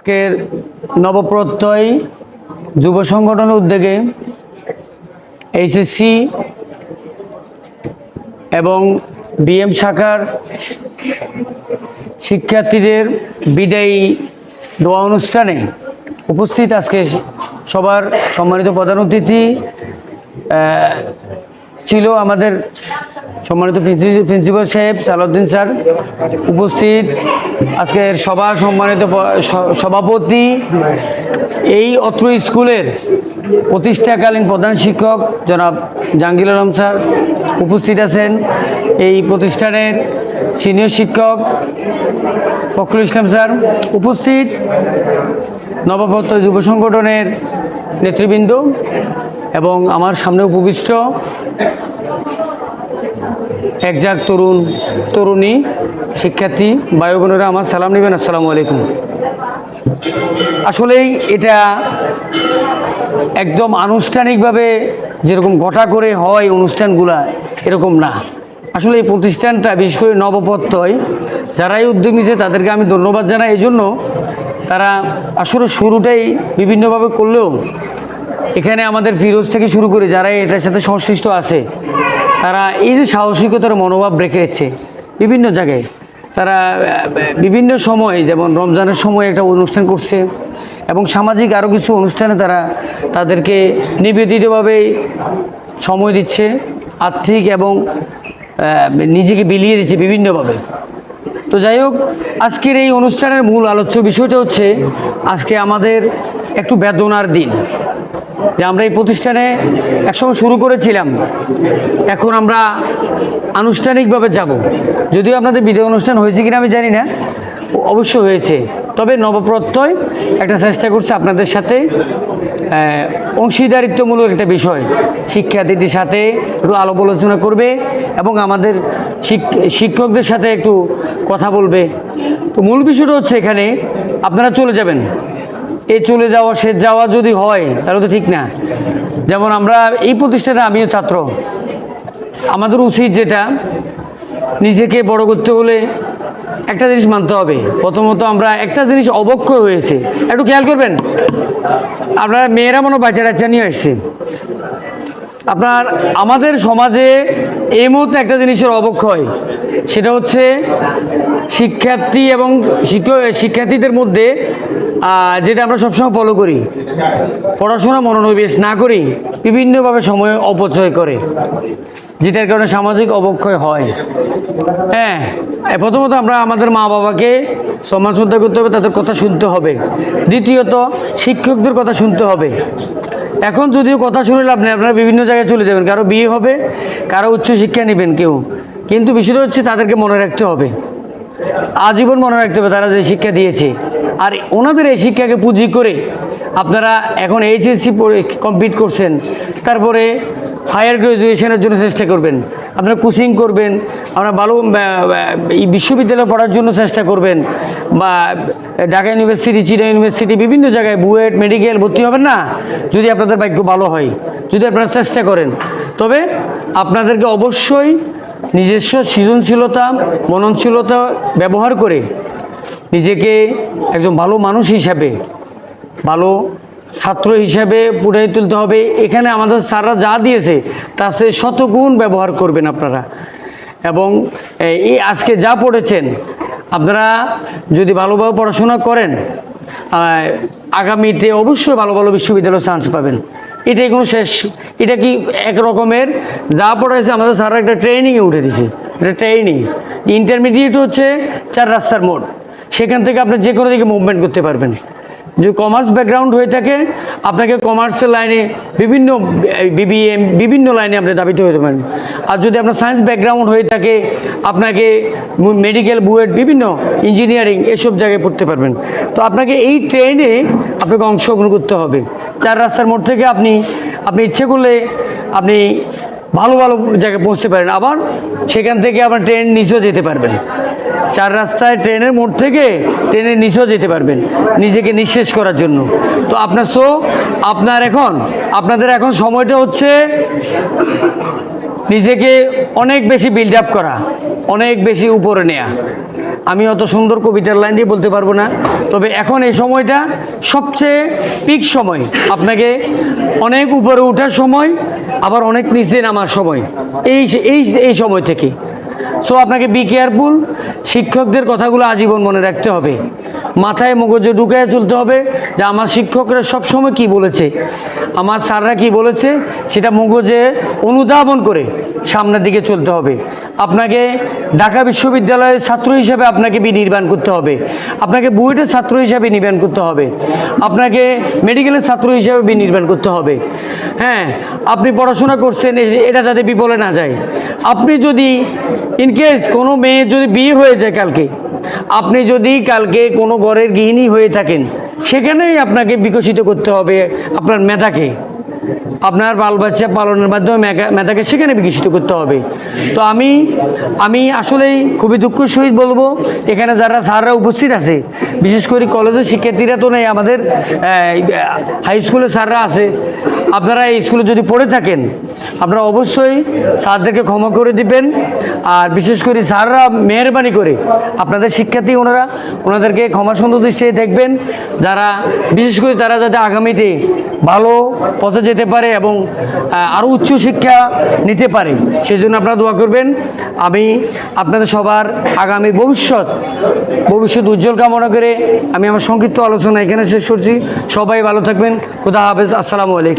আজকের নবপ্রত্যয় যুব সংগঠনের উদ্যোগে এইচএসসি এবং বিএম শাখার শিক্ষার্থীদের বিদায়ী দোয়া অনুষ্ঠানে উপস্থিত আজকে সবার সম্মানিত প্রধান অতিথি ছিল আমাদের সম্মানিত প্রিন্সি- প্রিন্সিপাল সাহেব, সালাউদ্দিন স্যার উপস্থিত। আজকের সভা সম্মানিত সভাপতি। এই অত্র স্কুলের প্রতিষ্ঠাকালীন প্রধান শিক্ষক জনাব জাহাঙ্গীর আলম স্যার উপস্থিত আছেন। এই প্রতিষ্ঠানের সিনিয়র শিক্ষক ফখরুল ইসলাম স্যার উপস্থিত। নবপত্র যুব সংগঠনের নেতৃবৃন্দ এবং আমার সামনে উপবিষ্ট একজাক তরুণ, তরুণী, শিক্ষার্থী বায়ু বোনেরা আমার সালাম নেবেন, আসসালামু আলাইকুম। আসলেই এটা একদম আনুষ্ঠানিকভাবে যেরকম ঘটা করে হয় অনুষ্ঠানগুলা, এরকম না। আসলে এই প্রতিষ্ঠানটা, বিশেষ করে নবপত্যয় যারাই উদ্যোগ নিয়েছে, তাদেরকে আমি ধন্যবাদ জানাই। এই জন্য তারা আসলে শুরুটাই বিভিন্নভাবে করলেও এখানে আমাদের ফিরোজ থেকে শুরু করে যারা এটার সাথে সংশ্লিষ্ট আছে, তারা এই যে সাহসিকতার মনোভাব রেখেছে বিভিন্ন জায়গায়। তারা বিভিন্ন সময়, যেমন রমজানের সময় একটা অনুষ্ঠান করছে এবং সামাজিক আরও কিছু অনুষ্ঠানে তারা তাদেরকে নিবেদিতভাবে সময় দিচ্ছে, আর্থিক এবং নিজেকে বিলিয়ে দিচ্ছে বিভিন্নভাবে। তো যাই হোক, আজকের এই অনুষ্ঠানের মূল আলোচ্য বিষয়টা হচ্ছে, আজকে আমাদের একটু বেদনার দিন। যে আমরা এই প্রতিষ্ঠানে একসময় শুরু করেছিলাম। এখন আমরা আনুষ্ঠানিকভাবে যাব। যদিও আপনাদের বিদায় অনুষ্ঠান হয়েছে কিনা আমি জানি না। অবশ্য হয়েছে। তবে নবপ্রত্যয় একটা চেষ্টা করছে আপনাদের সাথে অংশীদারিত্বমূলক একটা বিষয়। শিক্ষার্থীদের সাথে একটু আলাপ আলোচনা করবে এবং আমাদের শিক- শিক্ষকদের সাথে একটু কথা বলবে। তো মূল বিষয়টা হচ্ছে এখানে, আপনারা চলে যাবেন। এই চলে যাওয়া, সে যাওয়া যদি হয়, তাহলে তো ঠিক না। যেমন আমরা, এই প্রতিষ্ঠানে আমিও ছাত্র। আমাদের উচিত যেটা, নিজেকে বড় করতে হলে একটা জিনিস মানতে হবে। প্রথমত আমরা একটা জিনিস অবক্ষয় হয়েছে। একটু খেয়াল করবেন, আপনারা মেয়েরা মনে বাচ্চা টাচ্চা নিয়ে আসছে। আপনার, আমাদের সমাজে এই মুহূর্তে একটা জিনিসের অবক্ষয়। সেটা হচ্ছে শিক্ষার্থী এবং শিক্ষার্থীদের মধ্যে যেটা আমরা সবসময় ফলো করি, পড়াশোনা মনোনিবেশ না করি, বিভিন্নভাবে সময় অপচয় করে, যেটার কারণে সামাজিক অবক্ষয় হয়। হ্যাঁ প্রথমত আমরা আমাদের মা বাবাকে সম্মান শ্রদ্ধা করতে হবে, তাদের কথা শুনতে হবে। দ্বিতীয়ত, শিক্ষকদের কথা শুনতে হবে। এখন যদিও কথা শুনে লাভ নেই, আপনারা বিভিন্ন জায়গায় চলে যাবেন, কারও বিয়ে হবে, কারও উচ্চশিক্ষা নেবেন কেউ। কিন্তু বিষয়টা হচ্ছে তাদেরকে মনে রাখতে হবে। আজীবন মনে রাখতে হবে তারা যে শিক্ষা দিয়েছে। আর ওনাদের এই শিক্ষাকে পুঁজি করে আপনারা এখন এইচএসসি কমপ্লিট করছেন, তারপরে হায়ার গ্র্যাজুয়েশনের জন্য চেষ্টা করবেন। আপনারা কোচিং করবেন, আপনারা ভালো এই বিশ্ববিদ্যালয়ে পড়ার জন্য চেষ্টা করবেন, বা ঢাকা ইউনিভার্সিটি, চিনা ইউনিভার্সিটি, বিভিন্ন জায়গায় বুয়েট, মেডিকেল ভর্তি হবেন না? যদি আপনাদের ভাগ্য ভালো হয়, যদি আপনারা চেষ্টা করেন। তবে আপনাদেরকে অবশ্যই নিজস্ব সৃজনশীলতা, মননশীলতা ব্যবহার করে নিজেকে একজন ভালো মানুষ হিসাবে, ভালো ছাত্র হিসাবে ফুটিয়ে তুলতে হবে। এখানে আমাদের স্যাররা যা দিয়েছে, তার সে শতগুণ ব্যবহার করবেন আপনারা। এবং এই আজকে যা পড়েছেন, আপনারা যদি ভালোভাবে পড়াশোনা করেন আগামীতে অবশ্যই ভালো ভালো বিশ্ববিদ্যালয়ে চান্স পাবেন। এটাই কোনো শেষ, এটা কি এক রকমের? যা পড়াইছে, আমাদের স্যাররা একটা ট্রেনিংয়ে উঠে দিছে এটা ট্রেনিং ইন্টারমিডিয়েট হচ্ছে চার রাস্তার মোড়। সেখান থেকে আপনি যে কোনো দিকে মুভমেন্ট করতে পারবেন। যদি কমার্স ব্যাকগ্রাউন্ড হয়ে থাকে, আপনাকে কমার্সের লাইনে বিভিন্ন বিবিএম বিভিন্ন লাইনে আপনি দাবিত হতে পারেন। আর যদি আপনার সায়েন্স ব্যাকগ্রাউন্ড হয়ে থাকে, আপনাকে মেডিকেল বুয়েট, বিভিন্ন ইঞ্জিনিয়ারিং এসব জায়গায় পড়তে পারবেন। তো আপনাকে এই ট্রেনে আপনাকে অংশগ্রহণ করতে হবে। চার রাস্তার মোড় থেকে আপনি আপনি ইচ্ছে করলে আপনি ভালো ভালো জায়গায় পৌঁছতে পারেন। আবার সেখান থেকে আবার ট্রেন নিচেও যেতে পারবেন। চার রাস্তায় ট্রেনের মোড় থেকে ট্রেনের নিচেও যেতে পারবেন নিজেকে নিঃশেষ করার জন্য। তো আপনার সো আপনার এখন, আপনাদের এখন সময়টা হচ্ছে নিজেকে অনেক বেশি বিল্ড আপ করা, অনেক বেশি উপরে নেয়া। আমি অত সুন্দর কবিতার লাইন দিয়ে বলতে পারব না, তবে এখন এই সময়টা সবচেয়ে পিক সময়। আপনাকে অনেক উপরে ওঠার সময়, আবার অনেক নিচে নামার সময়। এই এই এই সময় থেকে। সো আপনাকে বি কেয়ারফুল শিক্ষকদের কথাগুলো আজীবন মনে রাখতে হবে। মাথায় মগজে ঢুকায় চলতে হবে যে আমার শিক্ষকরা সবসময় কি বলেছে, আমার স্যাররা কি বলেছে, সেটা মগজে অনুধাবন করে সামনের দিকে চলতে হবে। আপনাকে ঢাকা বিশ্ববিদ্যালয়ের ছাত্র হিসেবে আপনাকে বিনির্মাণ করতে হবে। আপনাকে বুয়েটের ছাত্র হিসাবে নির্মাণ করতে হবে। আপনাকে মেডিকেলের ছাত্র হিসাবে বিনির্মাণ করতে হবে। হ্যাঁ আপনি পড়াশোনা করছেন এটা যাতে বিপলে না যায়। আপনি যদি ইনকেস কোনো মেয়ে যদি বিয়ে হয়ে যায় কালকে আপনি যদি কালকে কোনো ঘরের গৃহিণী হয়ে থাকেন, সেখানেই আপনাকে বিকশিত করতে হবে আপনার মেধাকে। আপনার বাল বাচ্চা পালনের মাধ্যমে মেধা- মেধাকে সেখানে বিকশিত করতে হবে। তো আমি আমি আসলেই খুবই দুঃখ সহিত বলব, এখানে যারা স্যাররা উপস্থিত আছে বিশেষ করে কলেজের শিক্ষার্থীরা তো নেই, আমাদের হাই স্কুলের স্যাররা আছে। আপনারা এই স্কুলে যদি পড়ে থাকেন, আপনারা অবশ্যই স্যারদেরকে ক্ষমা করে দিবেন। আর বিশেষ করে স্যাররা মেহরবানি করে আপনাদের শিক্ষার্থী ওনারা, ওনাদেরকে ক্ষমা সুন্দর দৃষ্টিতে দেখবেন। যারা, বিশেষ করে তারা যাতে আগামীতে ভালো পথে যেতে পারে এবং আরও উচ্চ শিক্ষা নিতে পারে। সেই জন্য আপনারা দোয়া করবেন। আমি আপনাদের সবার আগামী ভবিষ্যৎ ভবিষ্যৎ উজ্জ্বল কামনা করে আমি আমার সংক্ষিপ্ত আলোচনা এখানে শেষ করছি। সবাই ভালো থাকবেন। খুদা হাফেজ। আসসালামু আলাইকুম।